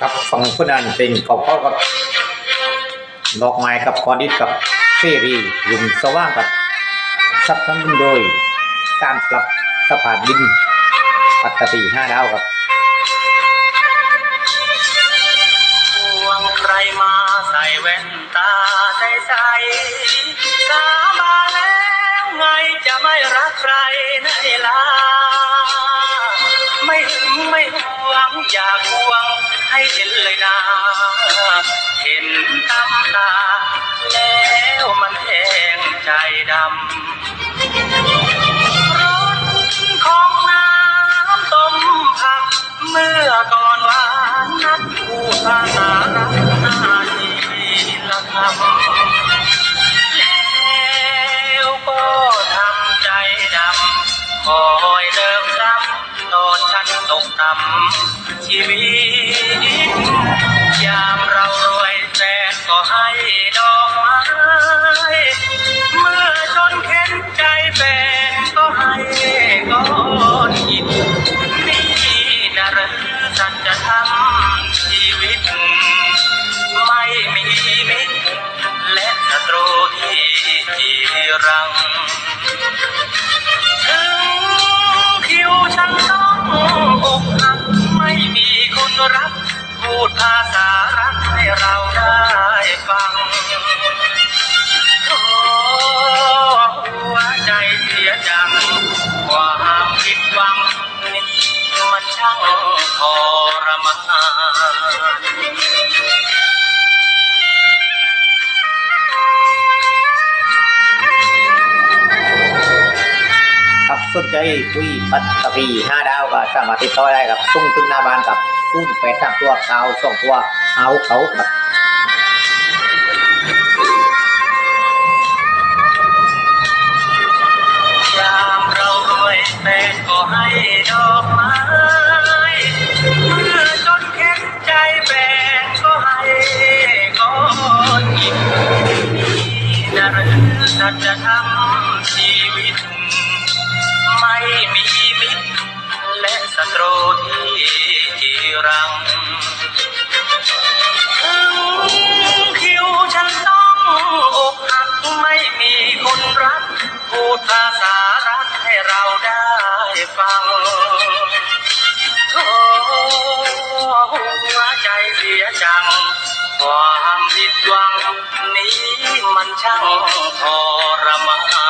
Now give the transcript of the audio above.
ครับฟังผู้นั้นเป็นเขาเขากับดอกไม้กับคอนดิตกับเฟรีลุงสว่างกับสับสนุนโดยการปรับสภาพดินปัตตปีห้าดาวครับห่วงใครมาใส่แว่นตาใสใสสาบาแล้วไงจะไม่รักใครในลา ไม่หวงอยากหวงให้เห็นเลยนะเห็นตำตา แล้วมันแห้งใจดำ ตกต่ำชีวิต ยามเรารวยแสนก็ให้ดอกไม้เมื่อจนเข็นใจแฟนก็ให้ก้อนอิฐนี่นะหรือสัจธรรมชีวิต ไม่มีมิตรและศัตรูที่จีรัง พูดภาษารักให้เราได้ฟังโอ้หัวใจเสียจังความผิดหวังนี่มันช่างทรมาน สนใจคุยปัตตปีห้าดาวก็สามารถติดต่อได้ครับส่งถึงหน้าบ้านกับศูนแปดสามตัวเก้าสองตัวเอาเขาครับยามเรารวยแฟนก็ให้ดอกไม้เมื่อจนเข็นใจแฟนก็ให้ก้อนอิฐนี่นะหรือสัจธรรมชีวิต ไม่มีมิตรและศัตรูที่จีรัง ถึงคิวฉันต้องอกหักไม่มีคนรัก พูดภาษารักให้เราได้ฟังโอ้หัวใจเสียจัง ความผิดหวังนี้มันช่างทรมาร